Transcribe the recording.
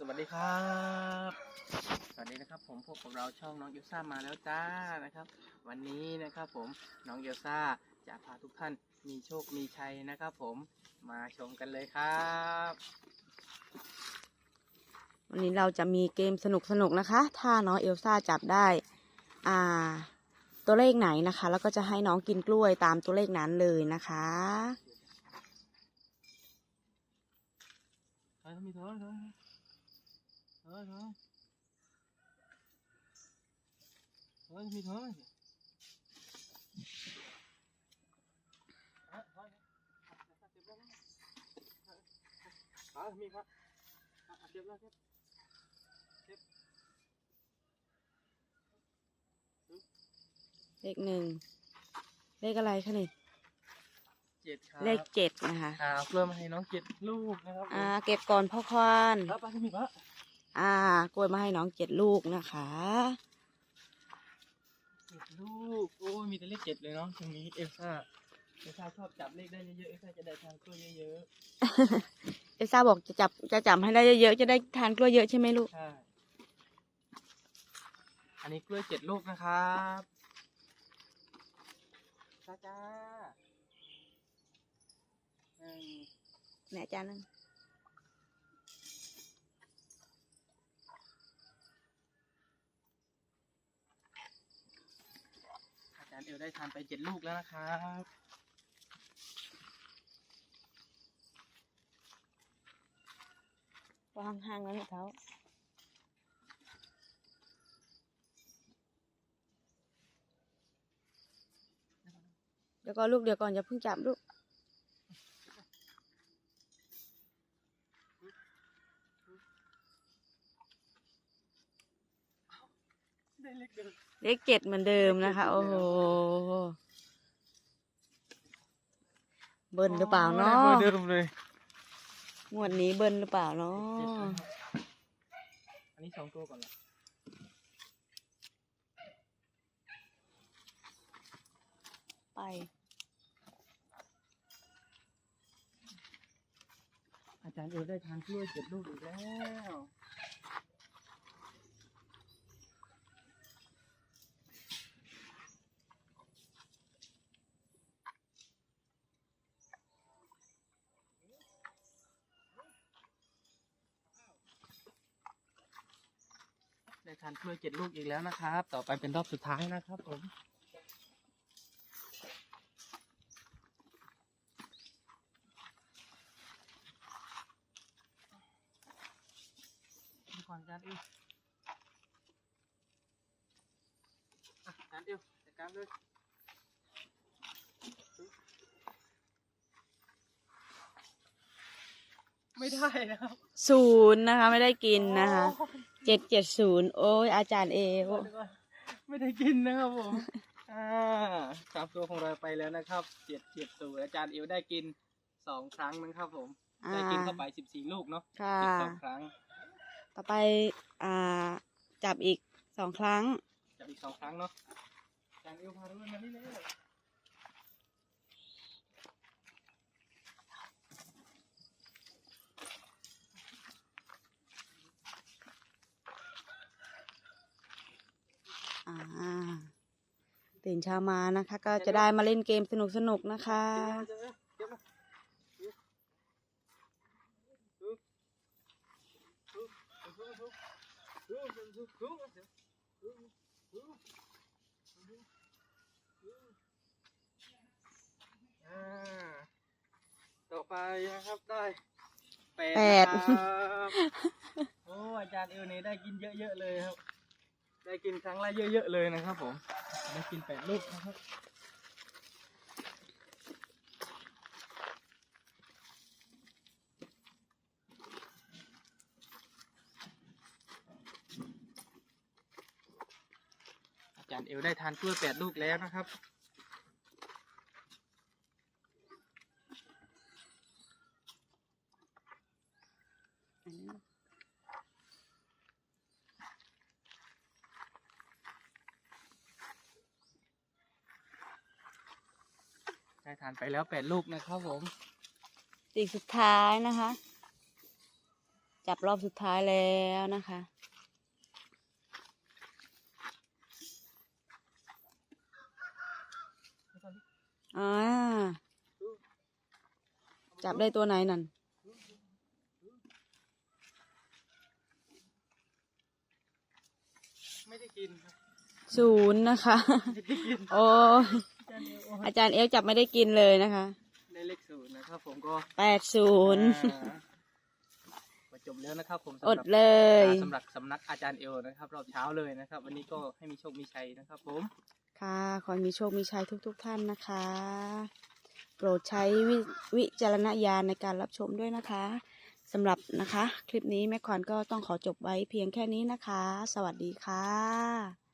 สวัสดีครับ สวัสดีนะครับ ผมพวกบเราช่องน้องเอลซ่ามาแล้วจ้านะครับ วันนี้นะครับผมน้องเอลซ่าจะพาทุกท่านมีโชคมีชัยนะครับ ผมมาชมกันเลยครับ วันนี้เราจะมีเกมสนุกๆนะคะ ถ้าน้องเอลซ่าจับได้อ่าตัวเลขไหนนะคะ แล้วก็จะให้น้องกินกล้วยตามตัวเลขนั้นเลยนะคะเฮ้ยมีเถอยเถอ thôi thôi thôi thì thôi เลขหนึ่งเลขอะไรคะนี่เจ็ดเลขเจ็ดนะคะ ครับเริ่มให้น้องเจ็ดลูกนะครับอ่า เก็บก่อนพ่อควาน ครับไปมีพระ อ่ากล้วยมาให้น้องเจ็ดลูกนะคะเจ็ดลูก โอ้ยมีแต่เลขเจ็ดเลยเนาะตรงนี้เอลซ่าเอลซ่าชอบจับเลขได้เยอะๆเอลซ่าจะได้ทานกล้วยเยอะเอลซ่าบอกจะจับจะจับให้ได้เยอะๆจะได้ทานกล้วยเยอะใช่ไหมลูก ๆใช่อันนี้กล้วยเจ็ดลูกนะครับจ้าจ้าหนึ่งแม่จานนึงอาจารย์เอได้ทานไปเจ็ดลูกแล้วนะครับวางห่างแล้วเนี่ยเขาเดี๋ยวก่อนลูกเดี๋ยวก่อนอย่าเพิ่งจับลูก เลขเดิมเลขเจ็ดเหมือนเดิมนะคะ โอ้โหเบิ้ลหรือเปล่าเนาะโอ้ยได้เบอร์เดิมเลยงวดนี้เบิ้ลหรือเปล่าเนาะเจ็ดนะครับอันนี้สองตัวก่อนละไป อาจารย์เอลได้ทานกล้วยเจ็ดลูกอีกแล้ว ทานกล้วยเจ็ดลูกอีกแล้วนะครับ ต่อไปเป็นรอบสุดท้ายนะครับผมดูก่อนกาจารอวอะอารย์เอวจัดการเลย ไม่ได้นะครับศูนย์นะคะ ไม่ได้กินนะคะโอ้ยเจ็ดเจ็ดศูนย์โอ้ยอาจารย์เอวเดี๋ยวก่อนไม่ได้กินนะครับผมอ่าสามตัวของเราไปแล้วนะครับเจ็ดเจ็ดตัวอาจารย์เอวได้กินสองครั้งนะครับผมอ่าได้กินเข้าไปสิบสี่ลูกเนาะค่ะสิบสองครั้ง ต่อไปอ่าจับอีกสองครั้ง จับอีกสองครั้งเนาะอาจารย์เอวพาด้วยมานี่ ตื่นเช้ามานะคะ ก็จะได้มาเล่นเกมสนุกสนุกนะคะ ต่อไปนะครับได้แปดโอ้อาจารย์เอวนี่ได้กินเยอะๆเลยครับ ได้กินครั้งละเยอะๆเลยนะครับผม ได้กินแปดลูกนะครับอาจารย์เอวได้ทานกล้วยแปดลูกแล้วนะครับ ทานไปแล้วแปดลูกนะครับผมสิ่งสุดท้ายนะคะ จับรอบสุดท้ายแล้วนะคะอ่าจับได้ตัวไหนนั่นไม่ได้กินครับศูนย์นะคะไม่ได้กินโอ้ย อาจารย์เอวอาจารย์เอลจับไม่ได้กินเลยนะคะได้เลขศูนย์นะครับผมก็แปดศูนย์อ่าก็จบแล้วนะครับผมสำหอรับดเลย อ่าสำหรับสำนักอาจารย์เอวนะครับรอบเช้าเลยนะครับ วันนี้ก็ให้มีโชคมีชัยนะครับผม ค่ะ ขอให้มีโชค มีชัยทุกๆทท่านนะคะ โปรดใช้ววิจารณญาณในการรับชมด้วยนะคะสำหรับนะคะ คลิปนี้แม่ขวัญก็ต้องขอจบไว้เพียงแค่นี้นะคะ สวัสดีค่ะ